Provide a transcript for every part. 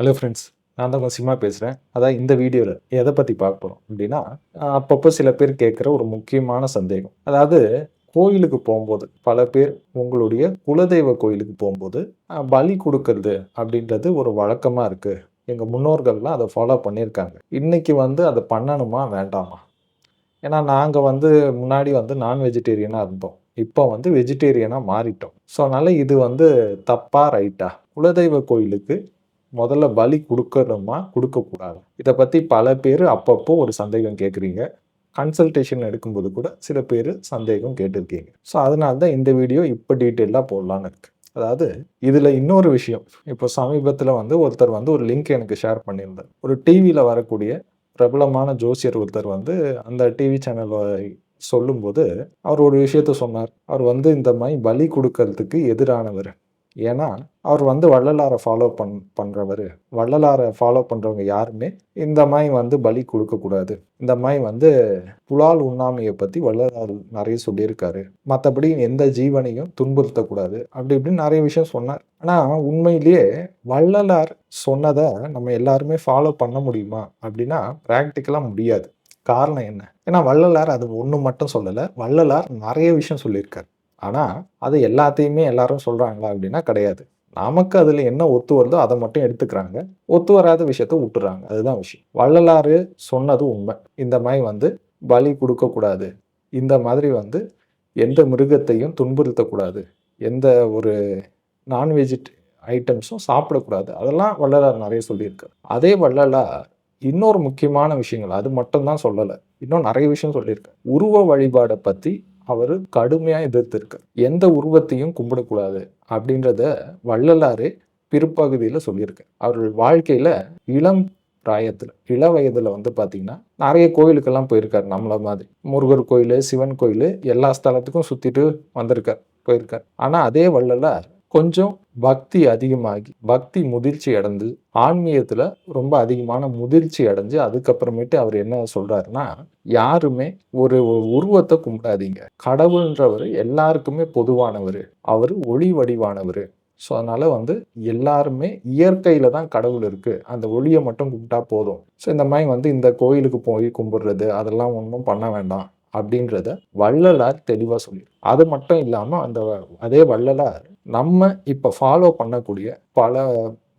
Hello friends நான் தான் சிம்மா பேசுகிறேன் அதான் இந்த வீடியோவில் எதை பற்றி பார்க்க போகிறோம் அப்படின்னா அப்பப்போ சில பேர் கேட்குற ஒரு முக்கியமான சந்தேகம். அதாவது கோயிலுக்கு போகும்போது பல பேர் உங்களுடைய குலதெய்வ கோயிலுக்கு போகும்போது பலி கொடுக்கறது அப்படின்றது ஒரு வழக்கமாக இருக்குது எங்கள் முன்னோர்கள்லாம் அதை ஃபாலோ பண்ணியிருக்காங்க. இன்றைக்கி வந்து அதை பண்ணணுமா வேண்டாமா? ஏன்னா நாங்கள் வந்து முன்னாடி வந்து நான் வெஜிடேரியனாக இருந்தோம். இப்போ வந்து வெஜிடேரியனாக மாறிட்டோம். ஸோ அதனால் இது வந்து தப்பாக ரைட்டா குலதெய்வ கோயிலுக்கு முதல்ல பலி கொடுக்கணுமா? கொடுக்கக்கூடாது? இதை பற்றி பல பேர் அப்பப்போ ஒரு சந்தேகம் கேட்குறீங்க கன்சல்டேஷன் எடுக்கும்போது கூட சில பேர் சந்தேகம் கேட்டிருக்கீங்க. ஸோ அதனால தான் இந்த வீடியோ இப்போ டீட்டெயிலாக போடலான்னு இருக்கு. அதாவது இதில் இன்னொரு விஷயம். இப்போ சமீபத்தில் வந்து ஒருத்தர் வந்து ஒரு லிங்க் எனக்கு ஷேர் பண்ணியிருந்தார். ஒரு டிவியில் வரக்கூடிய பிரபலமான ஜோசியர் ஒருத்தர் வந்து அந்த டிவி சேனலை சொல்லும்போது அவர் ஒரு விஷயத்த சொன்னார். அவர் வந்து இந்த மாதிரி பலி கொடுக்கறதுக்கு எதிரானவர். ஏன்னா அவர் வந்து வள்ளலாரை ஃபாலோ பண் பண்ணுறவர் வள்ளலாரை ஃபாலோ பண்ணுறவங்க யாருமே இந்த மாதிரி வந்து பலி கொடுக்கக்கூடாது இந்த மாதிரி வந்து புலால் உண்ணாமையை பற்றி வள்ளலார் நிறைய சொல்லியிருக்காரு. மற்றபடி எந்த ஜீவனையும் துன்புறுத்தக்கூடாது. அப்படி இப்படின்னு நிறைய விஷயம் சொன்னார். ஆனால் உண்மையிலேயே வள்ளலார் சொன்னதை நம்ம எல்லாருமே ஃபாலோ பண்ண முடியுமா? அப்படின்னா ப்ராக்டிக்கலாக முடியாது. காரணம் என்ன? ஏன்னா வள்ளலார் அது ஒன்று மட்டும் சொல்லலை. வள்ளலார் நிறைய விஷயம் சொல்லியிருக்காரு. ஆனால் அது எல்லாத்தையுமே எல்லாரும் சொல்கிறாங்களா அப்படின்னா கிடையாது. நமக்கு அதில் என்ன ஒத்து வருதோ அதை மட்டும் எடுத்துக்கிறாங்க. ஒத்து வராத விஷயத்த விட்டுறாங்க. அதுதான் விஷயம். வள்ளலாறு சொன்னது உண்மை. இந்த மாதிரி வந்து பலி கொடுக்கக்கூடாது. இந்த மாதிரி வந்து எந்த மிருகத்தையும் துன்புறுத்தக்கூடாது. எந்த ஒரு நான்வெஜிட் ஐட்டம்ஸும் சாப்பிடக்கூடாது. அதெல்லாம் வள்ளலார் நிறைய சொல்லியிருக்காரு. அதே வள்ளலார் இன்னொரு முக்கியமான விஷயங்கள் அது மட்டும்தான் சொல்லலை. இன்னும் நிறைய விஷயம் சொல்லியிருக்காரு. உருவ வழிபாடை பற்றி அவர் கடுமையாக எதிர்த்திருக்கார் எந்த உருவத்தையும் கும்பிடக்கூடாது அப்படின்றத வள்ளலாறு பிற்பகுதியில் சொல்லியிருக்கார் அவர்கள் வாழ்க்கையில் இளம் பிராயத்தில் இள வயதில் வந்து பார்த்தீங்கன்னா நிறைய கோயிலுக்கெல்லாம் போயிருக்காரு நம்மள மாதிரி. முருகர் கோயில் சிவன் கோயில் எல்லா ஸ்தலத்துக்கும் சுற்றிட்டு வந்திருக்கார் போயிருக்கார். ஆனால் அதே வள்ளலார் கொஞ்சம் பக்தி அதிகமாகி பக்தி முதிர்ச்சி அடைந்து ஆன்மீகத்தில் ரொம்ப அதிகமான முதிர்ச்சி அடைஞ்சு அதுக்கப்புறமேட்டு அவர் என்ன சொல்கிறாருன்னா யாருமே ஒரு உருவத்தை கும்பிடாதீங்க. கடவுள்ன்றவர் எல்லாருக்குமே பொதுவானவர். அவர் ஒளி வடிவானவர். ஸோ அதனால் வந்து எல்லாருமே இயற்கையில் தான் கடவுள் இருக்குது அந்த ஒளியை மட்டும் கும்பிட்டா போதும். ஸோ இந்த மாதிரி வந்து இந்த கோயிலுக்கு போய் கும்பிடுறது அதெல்லாம் ஒன்றும் பண்ண வேண்டாம் அப்படின்றத வள்ளலார் தெளிவாக சொல்லி அது மட்டும் இல்லாமல் அந்த அதே வள்ளலார் நம்ம இப்போ ஃபாலோ பண்ணக்கூடிய பல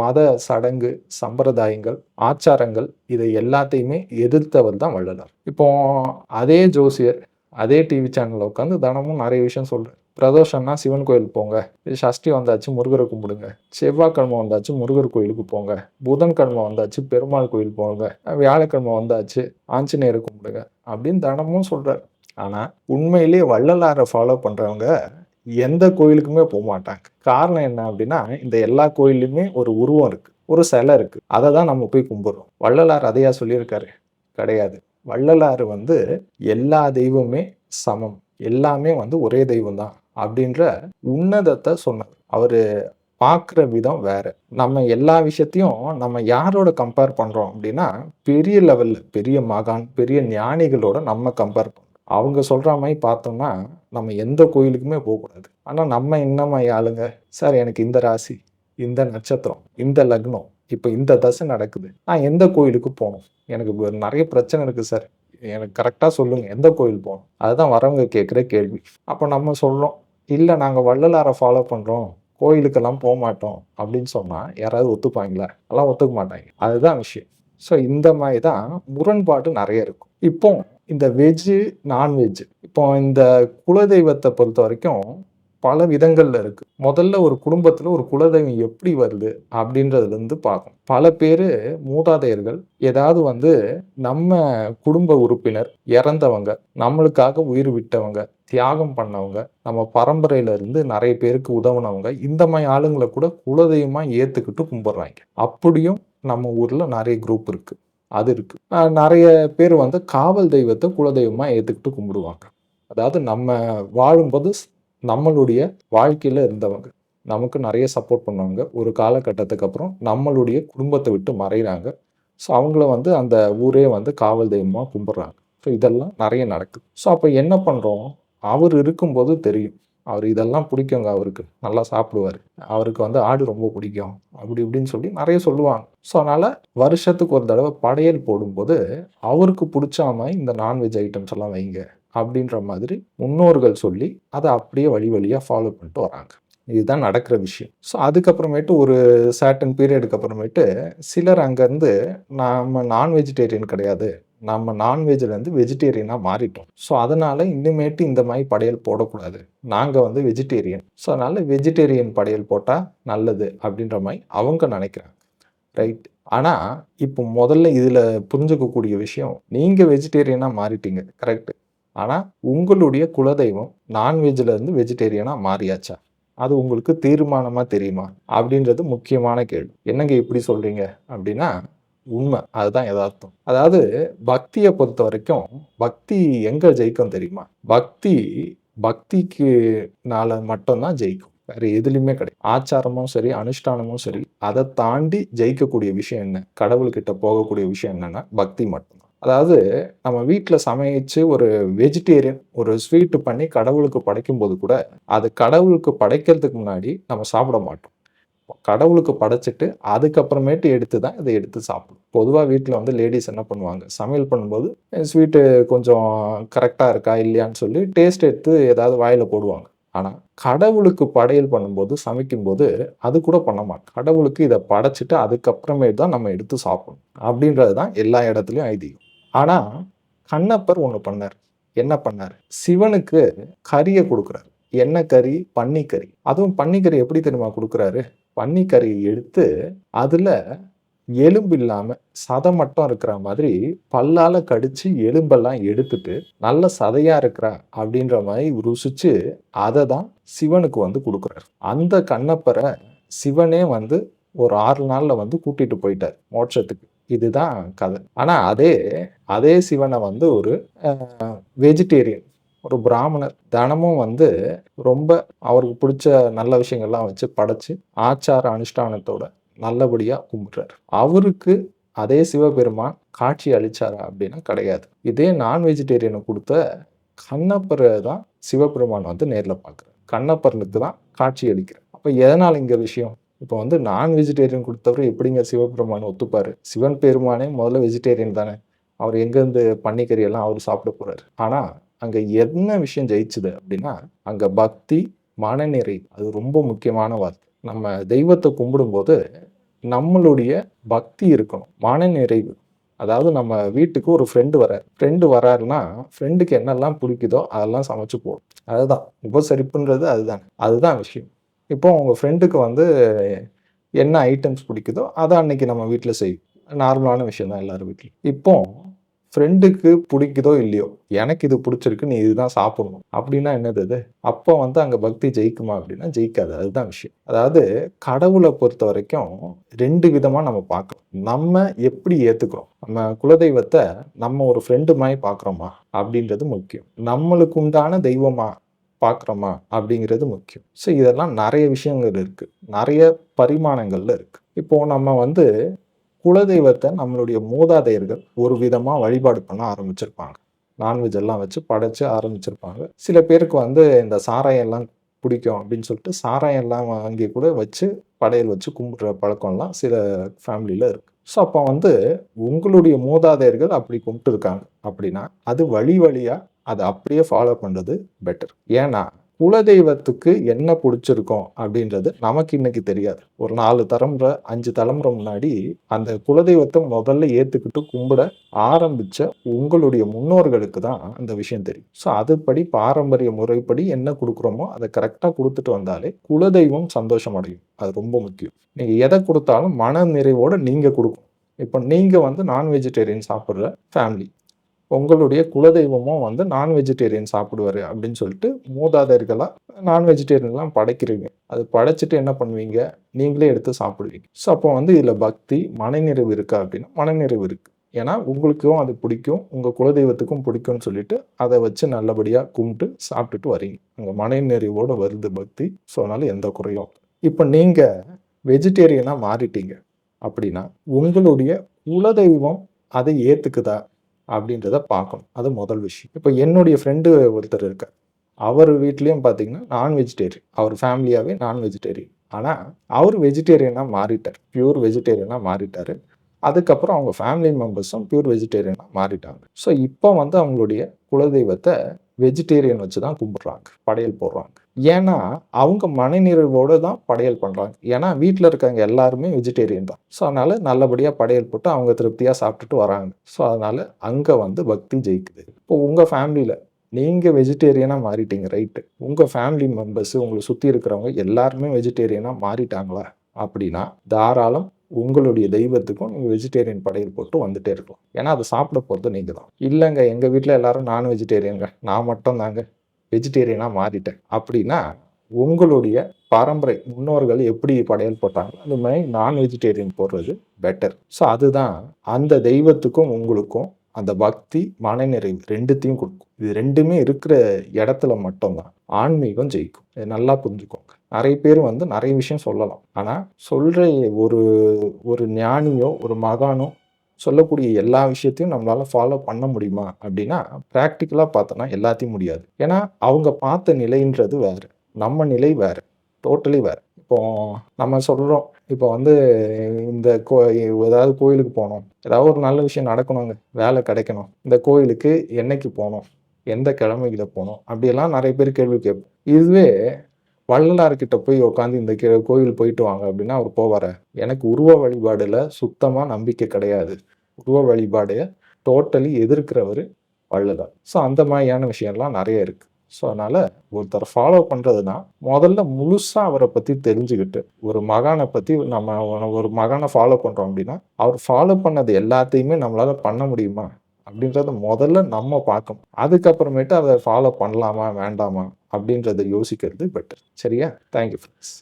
மத சடங்கு சம்பிரதாயங்கள் ஆச்சாரங்கள் இதை எல்லாத்தையுமே எதிர்த்தவர் தான் வள்ளலார். இப்போ அதே ஜோசியர் அதே டிவி சேனலில் உட்காந்து தினமும் நிறைய விஷயம் சொல்கிறார் பிரதோஷம்னா சிவன் கோயில் போங்க. சஷ்டி வந்தாச்சு முருகரை கும்பிடுங்க. செவ்வாய்க்கிழமை வந்தாச்சு முருகர் கோயிலுக்கு போங்க. புதன்கிழமை வந்தாச்சு பெருமாள் கோயில் போங்க. வியாழக்கிழமை வந்தாச்சு ஆஞ்சநேயரை கும்பிடுங்க அப்படின்னு தினமும் சொல்கிறார் ஆனால் உண்மையிலேயே வள்ளலாரை ஃபாலோ பண்ணுறவங்க எந்த கோயிலுக்குமே போக மாட்டாங்க காரணம் என்ன அப்படின்னா இந்த எல்லா கோயிலுமே ஒரு உருவம் இருக்கு ஒரு சிலை இருக்கு. அதை தான் நம்ம போய் கும்பிடுறோம். வள்ளலார் அதையா சொல்லியிருக்காரு? கிடையாது. வள்ளலார் வந்து எல்லா தெய்வமே சமம் எல்லாமே வந்து ஒரே தெய்வம் தான் அப்படின்ற உன்னதத்தை சொன்னார். அவர் பார்க்குற விதம் வேற. நம்ம எல்லா விஷயத்தையும் நம்ம யாரோட கம்பேர் பண்ணுறோம் அப்படின்னா பெரிய லெவலில் பெரிய மகான் பெரிய ஞானிகளோட நம்ம கம்பேர் பண்ணுறோம் அவங்க சொல்கிற மாதிரி பார்த்தோம்னா நம்ம எந்த கோயிலுக்குமே போகக்கூடாது. ஆனால் நம்ம என்னம்மா ஆளுங்க? சார் எனக்கு இந்த ராசி இந்த நட்சத்திரம் இந்த லக்னம் இப்போ இந்த தசை நடக்குது. நான் எந்த கோயிலுக்கு போகணும்? எனக்கு நிறைய பிரச்சனை இருக்குது சார். எனக்கு கரெக்டாக சொல்லுங்கள் எந்த கோயில் போகணும்? அதுதான் வரவங்க கேட்குற கேள்வி. அப்போ நம்ம சொல்கிறோம் இல்லை நாங்கள் வள்ளலாரை ஃபாலோ பண்ணுறோம் கோயிலுக்கெல்லாம் போக மாட்டோம். அப்படின்னு சொன்னால் யாராவது ஒத்துப்பாங்களா? எல்லாம் ஒத்துக்க மாட்டாங்க. அதுதான் விஷயம். ஸோ இந்த மாதிரி தான் முரண்பாடு நிறைய இருக்கும். இப்போ இந்த வெஜ்ஜு நான்வெஜ் இப்போ இந்த குலதெய்வத்தை பொறுத்த வரைக்கும் பல விதங்கள்ல இருக்கு. முதல்ல ஒரு குடும்பத்துல ஒரு குலதெய்வம் எப்படி வருது அப்படின்றதுல இருந்து பார்க்கணும். பல பேர் மூதாதையர்கள் ஏதாவது வந்து நம்ம குடும்ப உறுப்பினர் இறந்தவங்க நம்மளுக்காக உயிர் விட்டவங்க தியாகம் பண்ணவங்க நம்ம பரம்பரையில இருந்து நிறைய பேருக்கு உதவுனவங்க இந்த மாதிரி ஆளுங்களை கூட குலதெய்வமா ஏத்துக்கிட்டு கும்பிடுறாங்க. அப்படியும் நம்ம ஊர்ல நிறைய குரூப் இருக்கு. அது இருக்கு. நிறைய பேர் வந்து காவல் தெய்வத்தை குலதெய்வமா ஏத்துக்கிட்டு கும்பிடுவாங்க. அதாவது நம்ம வாழும்போது நம்மளுடைய வாழ்க்கையில் இருந்தவங்க. நமக்கு நிறைய சப்போர்ட் பண்ணுவாங்க. ஒரு காலகட்டத்துக்கு அப்புறம் நம்மளுடைய குடும்பத்தை விட்டு மறைகிறாங்க ஸோ அவங்கள வந்து அந்த ஊரே வந்து காவல் தெய்வமாக கும்பிட்றாங்க. ஸோ இதெல்லாம் நிறைய நடக்குது. ஸோ அப்போ என்ன பண்ணுறோம் அவர் இருக்கும்போது தெரியும். அவர் இதெல்லாம் பிடிக்குங்க அவருக்கு. நல்லா சாப்பிடுவார். அவருக்கு வந்து ஆடு ரொம்ப பிடிக்கும். அப்படி இப்படின்னு சொல்லி நிறைய சொல்லுவாங்க. ஸோ அதனால் வருஷத்துக்கு ஒரு தடவை படையல் போடும்போது அவருக்கு பிடிச்சாம இந்த நான்வெஜ் ஐட்டம்ஸ் எல்லாம் வைங்க. அப்படின்ற மாதிரி முன்னோர்கள் சொல்லி அதை அப்படியே வழி வழியாக ஃபாலோ பண்ணிட்டு வராங்க. இதுதான் நடக்கிற விஷயம். ஸோ அதுக்கப்புறமேட்டு ஒரு சர்டன் பீரியடுக்கு அப்புறமேட்டு சிலர் அங்கேருந்து நம்ம நான் வெஜிடேரியன் கிடையாது நம்ம நான்வெஜ்லேருந்து வெஜிடேரியனாக மாறிட்டோம். ஸோ அதனால் இன்னுமேட்டு இந்த மாதிரி படையல் போடக்கூடாது. நாங்கள் வந்து வெஜிடேரியன் ஸோ அதனால் வெஜிடேரியன் படையல் போட்டால் நல்லது அப்படின்ற மாதிரி அவங்க நினைக்கிறாங்க. ரைட் ஆனால் இப்போ முதல்ல இதில் புரிஞ்சுக்கக்கூடிய விஷயம் நீங்கள் வெஜிடேரியனாக மாறிட்டீங்க. கரெக்ட் ஆனால் உங்களுடைய குலதெய்வம் நான்வெஜ்லேருந்து வெஜிடேரியனாக மாறியாச்சா? அது உங்களுக்கு தீர்மானமாக தெரியுமா? அப்படின்றது முக்கியமான கேள்வி. என்னங்க இப்படி சொல்கிறீங்க அப்படின்னா உண்மை. அதுதான் யதார்த்தம். அதாவது பக்தியை பொறுத்த வரைக்கும் பக்தி எங்கே ஜெயிக்கும் தெரியுமா? பக்தி பக்திக்குனால மட்டும்தான் ஜெயிக்கும். வேற எதுலையுமே கிடையாது. ஆச்சாரமும் சரி அனுஷ்டானமும் சரி அதை தாண்டி ஜெயிக்கக்கூடிய விஷயம் என்ன? கடவுள்கிட்ட போகக்கூடிய விஷயம் என்னன்னா பக்தி மட்டும்தான் அதாவது நம்ம வீட்டில் சமைச்சு ஒரு வெஜிடேரியன் ஒரு ஸ்வீட்டு பண்ணி கடவுளுக்கு படைக்கும் போது கூட அது கடவுளுக்கு படைக்கிறதுக்கு முன்னாடி நம்ம சாப்பிட மாட்டோம். கடவுளுக்கு படைச்சிட்டு அதுக்கப்புறமேட்டு எடுத்து தான் இதை எடுத்து சாப்பிடும். பொதுவாக வீட்டில் வந்து லேடிஸ் என்ன பண்ணுவாங்க? சமையல் பண்ணும்போது ஸ்வீட்டு கொஞ்சம் கரெக்டாக இருக்கா? இல்லையான்னு சொல்லி டேஸ்ட் எடுத்து ஏதாவது வாயில் போடுவாங்க. ஆனால் கடவுளுக்கு படையல் பண்ணும்போது சமைக்கும்போது அது கூட பண்ண மாட்டோம். கடவுளுக்கு இதை படைச்சிட்டு அதுக்கப்புறமேட்டு தான் நம்ம எடுத்து சாப்பிடணும். அப்படின்றது தான் எல்லா இடத்துலையும் ஐதீகம். ஆனால் கண்ணப்பர் ஒன்று பண்ணார். என்ன பண்ணார்? சிவனுக்கு கறியை கொடுக்குறாரு. என்ன கறி பன்னிக்கறி அதுவும் பன்னிக்கறி எப்படி தெரியுமா கொடுக்குறாரு? பன்னிக்கறியை எடுத்து அதில் எலும்பு இல்லாமல் சதை மட்டும் இருக்கிற மாதிரி பல்லால் கடிச்சு எலும்பெல்லாம் எடுத்துட்டு நல்ல சதையாக இருக்கிறா அப்படின்ற மாதிரி ருசிச்சு அதை தான் சிவனுக்கு வந்து கொடுக்குறாரு. அந்த கண்ணப்பரை சிவனே வந்து ஒரு ஆறு நாளில் வந்து கூட்டிட்டு போயிட்டார் மோட்சத்துக்கு. இதுதான் கதை. ஆனால் அதே அதே சிவனை வந்து ஒரு வெஜிடேரியன் ஒரு பிராமணர். தினமும் வந்து ரொம்ப அவருக்கு பிடிச்ச நல்ல விஷயங்கள்லாம் வச்சு படைச்சு ஆச்சார அனுஷ்டானத்தோட நல்லபடியாக கும்பிட்றாரு. அவருக்கு அதே சிவபெருமான் காட்சி அளிச்சாரா அப்படின்னா கிடையாது. இதே நான் வெஜிடேரியனை கொடுத்த கண்ணப்பரை தான் சிவபெருமான் வந்து நேரில் பார்க்குறாரு. கண்ணப்பரனுக்கு தான் காட்சி அளிக்கிறார். அப்போ எதனால் இங்கே விஷயம்? இப்போ வந்து நான் வெஜிடேரியன் கொடுத்தவர் எப்படிங்க சிவபெருமான் ஒத்துப்பாரு? சிவன் பெருமானே முதல்ல வெஜிடேரியன் தானே. அவர் எங்கேருந்து பன்னிக்கறி எல்லாம் அவர் சாப்பிட போகிறாரு ஆனால் அங்கே என்ன விஷயம் ஜெயிச்சுது அப்படின்னா அங்கே பக்தி மனநிறை அது ரொம்ப முக்கியமான வார்த்தை. நம்ம தெய்வத்தை கும்பிடும்போது நம்மளுடைய பக்தி இருக்கணும் மனநிறைவு அதாவது நம்ம வீட்டுக்கு ஒரு ஃப்ரெண்டு வரார். ஃப்ரெண்டு வராருன்னா ஃப்ரெண்டுக்கு என்னெல்லாம் பிடிக்குதோ அதெல்லாம் சமைச்சு போடும். அதுதான். உபசரிப்புன்றது அதுதான். அதுதான் விஷயம். இப்போ உங்கள் ஃப்ரெண்டுக்கு வந்து என்ன ஐட்டம்ஸ் பிடிக்குதோ அதை அன்னைக்கு நம்ம வீட்டில் செய்யும் நார்மலான விஷயம் தான் எல்லாரும் வீட்லையும். இப்போ ஃப்ரெண்டுக்கு பிடிக்குதோ இல்லையோ எனக்கு இது பிடிச்சிருக்கு நீ இதுதான் சாப்பிடணும். அப்படின்னா என்னது அது? அப்போ வந்து அங்கே பக்தி ஜெயிக்குமா அப்படின்னா ஜெயிக்காது. அதுதான் விஷயம். அதாவது கடவுளை பொறுத்த வரைக்கும் ரெண்டு விதமாக நம்ம பார்க்கணும் நம்ம எப்படி ஏற்றுக்கிறோம் நம்ம குலதெய்வத்தை நம்ம ஒரு ஃப்ரெண்டு மாதிரி பார்க்குறோமா? அப்படின்றது முக்கியம். நம்மளுக்கு உண்டான தெய்வமா பார்க்குறோமா அப்படிங்கிறது முக்கியம். ஸோ இதெல்லாம் நிறைய விஷயங்கள் இருக்குது நிறைய பரிமாணங்களில் இருக்குது இப்போது நம்ம வந்து குலதெய்வத்தை நம்மளுடைய மூதாதையர்கள் ஒரு விதமாக வழிபாடு பண்ண ஆரம்பிச்சிருப்பாங்க. நான்வெஜ் எல்லாம் வச்சு படைச்சு ஆரம்பிச்சிருப்பாங்க. சில பேருக்கு வந்து இந்த சாராயம் எல்லாம் பிடிக்கும் அப்படின்னு சொல்லிட்டு சாராயம் எல்லாம் வாங்கி கூட வச்சு படையல் வச்சு கும்பிடுற பழக்கம்லாம் சில ஃபேமிலியில் இருக்குது ஸோ அப்போ வந்து உங்களுடைய மூதாதையர்கள் அப்படி கும்பிட்டுருக்காங்க அப்படின்னா அது வழி வழியாக அதை அப்படியே ஃபாலோ பண்ணுறது பெட்டர் ஏன்னா குலதெய்வத்துக்கு என்ன பிடிச்சிருக்கோம் அப்படின்றது நமக்கு இன்னைக்கு தெரியாது. ஒரு நாலு தலைமுறை அஞ்சு தலைமுறை முன்னாடி அந்த குலதெய்வத்தை முதல்ல ஏத்துக்கிட்டு கும்பிட ஆரம்பிச்ச உங்களுடைய முன்னோர்களுக்கு தான் அந்த விஷயம் தெரியும். ஸோ அதுபடி பாரம்பரிய முறைப்படி என்ன கொடுக்குறோமோ அதை கரெக்டாக கொடுத்துட்டு வந்தாலே குலதெய்வம் சந்தோஷம் அடையும் அது ரொம்ப முக்கியம். நீங்கள் எதை கொடுத்தாலும் மன நிறைவோடு நீங்கள் கொடுக்கும் இப்போ நீங்கள் வந்து நான் வெஜிடேரியன் சாப்பிட்ற ஃபேமிலி உங்களுடைய குலதெய்வமும் வந்து நான் வெஜிடேரியன் சாப்பிடுவாரு அப்படின்னு சொல்லிட்டு மூதாதையர்களாக நான் வெஜிடேரியன்லாம் படைக்கிறீங்க. அது படைச்சிட்டு என்ன பண்ணுவீங்க? நீங்களே எடுத்து சாப்பிடுவீங்க. ஸோ அப்போ வந்து இதில் பக்தி மனநிறைவு இருக்கா அப்படின்னா? மனநிறைவு இருக்குது ஏன்னா உங்களுக்கும் அது பிடிக்கும் உங்கள் குலதெய்வத்துக்கும் பிடிக்கும்னு சொல்லிட்டு அதை வச்சு நல்லபடியாக கும்பிட்டு சாப்பிட்டுட்டு வரீங்க. உங்கள் மனநிறைவோடு வருது பக்தி. ஸோ அதனால் எந்த குறையும். இப்போ நீங்கள் வெஜிடேரியனாக மாறிட்டீங்க அப்படின்னா உங்களுடைய குலதெய்வம் அதை ஏற்றுக்குதா அப்படின்றத பார்க்கணும். அது முதல் விஷயம். இப்போ என்னுடைய ஃப்ரெண்டு ஒருத்தர் இருக்கார். அவர் வீட்லேயும் பார்த்தீங்கன்னா நான் வெஜிடேரியன் அவர் ஃபேமிலியாகவே நான் வெஜிடேரியன் ஆனால் அவர் வெஜிடேரியனாக மாறிட்டார். பியூர் வெஜிடேரியனாக மாறிட்டார். அதுக்கப்புறம் அவங்க ஃபேமிலி மெம்பர்ஸும் பியூர் வெஜிடேரியனாக மாறிட்டாங்க. ஸோ இப்போ வந்து அவங்களுடைய குலதெய்வத்தை வெஜிடேரியன் வச்சு தான் கும்பிட்றாங்க. படையல் போடுறாங்க. ஏன்னா அவங்க மனநிறைவோடு தான் படையல் பண்ணுறாங்க ஏன்னா வீட்டில் இருக்கவங்க எல்லாருமே வெஜிடேரியன் தான். ஸோ அதனால் நல்லபடியாக படையல் போட்டு அவங்க திருப்தியாக சாப்பிட்டுட்டு வராங்க. ஸோ அதனால் அங்கே வந்து பக்தி ஜெயிக்குது. இப்போ உங்கள் ஃபேமிலியில் நீங்கள் வெஜிடேரியனாக மாறிட்டீங்க ரைட்டு உங்கள் ஃபேமிலி மெம்பர்ஸு உங்களை சுற்றி இருக்கிறவங்க எல்லாருமே வெஜிடேரியனாக மாறிட்டாங்களா? அப்படின்னா தாராளம் உங்களுடைய தெய்வத்துக்கும் நீங்கள் வெஜிடேரியன் படையல் போட்டு வந்துட்டே இருக்கலாம். ஏன்னா அதை சாப்பிட போகிறது நீங்கள் தான் இல்லைங்க எங்கள் வீட்டில் எல்லாரும் நான் வெஜிடேரியனுங்க நான் மட்டும் தாங்க வெஜிடேரியனாக மாறிட்டேன். அப்படின்னா உங்களுடைய பரம்பரை முன்னோர்கள் எப்படி படையல் போட்டாங்களோ அந்த மாதிரி நான் வெஜிடேரியன் போடுறது பெட்டர் ஸோ அதுதான் அந்த தெய்வத்துக்கும் உங்களுக்கும் அந்த பக்தி மனநிறைவு ரெண்டுத்தையும் கொடுக்கும். இது ரெண்டுமே இருக்கிற இடத்துல மட்டும்தான். ஆன்மீகம் ஜெயிக்கும். இதை நல்லா புரிஞ்சுக்கோங்க. நிறைய பேர் வந்து நிறைய விஷயம் சொல்லலாம். ஆனால் சொல்கிற ஒரு ஒரு ஞானியோ ஒரு மகானோ சொல்லக்கூடிய எல்லா விஷயத்தையும் நம்மளால் ஃபாலோ பண்ண முடியுமா அப்படின்னா ப்ராக்டிக்கலாக பார்த்தோன்னா எல்லாத்தையும் முடியாது. ஏன்னா அவங்க பார்த்த நிலைன்றது வேறு. நம்ம நிலை வேறு. டோட்டலி வேறு. இப்போ நம்ம சொல்கிறோம் இப்போ வந்து இந்த கோ ஏதாவது கோயிலுக்கு போகணும். ஏதாவது ஒரு நல்ல விஷயம் நடக்கணுங்க வேலை கிடைக்கணும். இந்த கோயிலுக்கு என்னைக்கு போகணும்? எந்த கிழமையில் போகணும்? அப்படியெல்லாம் நிறைய பேர் கேள்வி கேட்போம். இதுவே வள்ளலார்கிட்ட போய் உட்காந்து இந்த கோவில் போயிட்டு வாங்க அப்படின்னா அவர் போவார. எனக்கு உருவ வழிபாடுல சுத்தமாக நம்பிக்கை கிடையாது. உருவ வழிபாடையை டோட்டலி எதிர்க்கிறவர் வள்ளலார். ஸோ அந்த மாதிரியான விஷயம்லாம் நிறைய இருக்குது ஸோ அதனால் ஒருத்தர் ஃபாலோ பண்ணுறதுனா முதல்ல முழுசாக அவரை பற்றி தெரிஞ்சுக்கிட்டு ஒரு மகானை பற்றி நம்ம ஒரு மகானை ஃபாலோ பண்ணுறோம் அப்படின்னா அவர் ஃபாலோ பண்ணது எல்லாத்தையுமே நம்மளால் பண்ண முடியுமா? அப்படின்றத முதல்ல நம்ம பார்க்கணும். அதுக்கப்புறமேட்டு அதை ஃபாலோ பண்ணலாமா வேண்டாமா? அப்படின்றத யோசிக்கிறது பெட்டர் சரியா? Thank you friends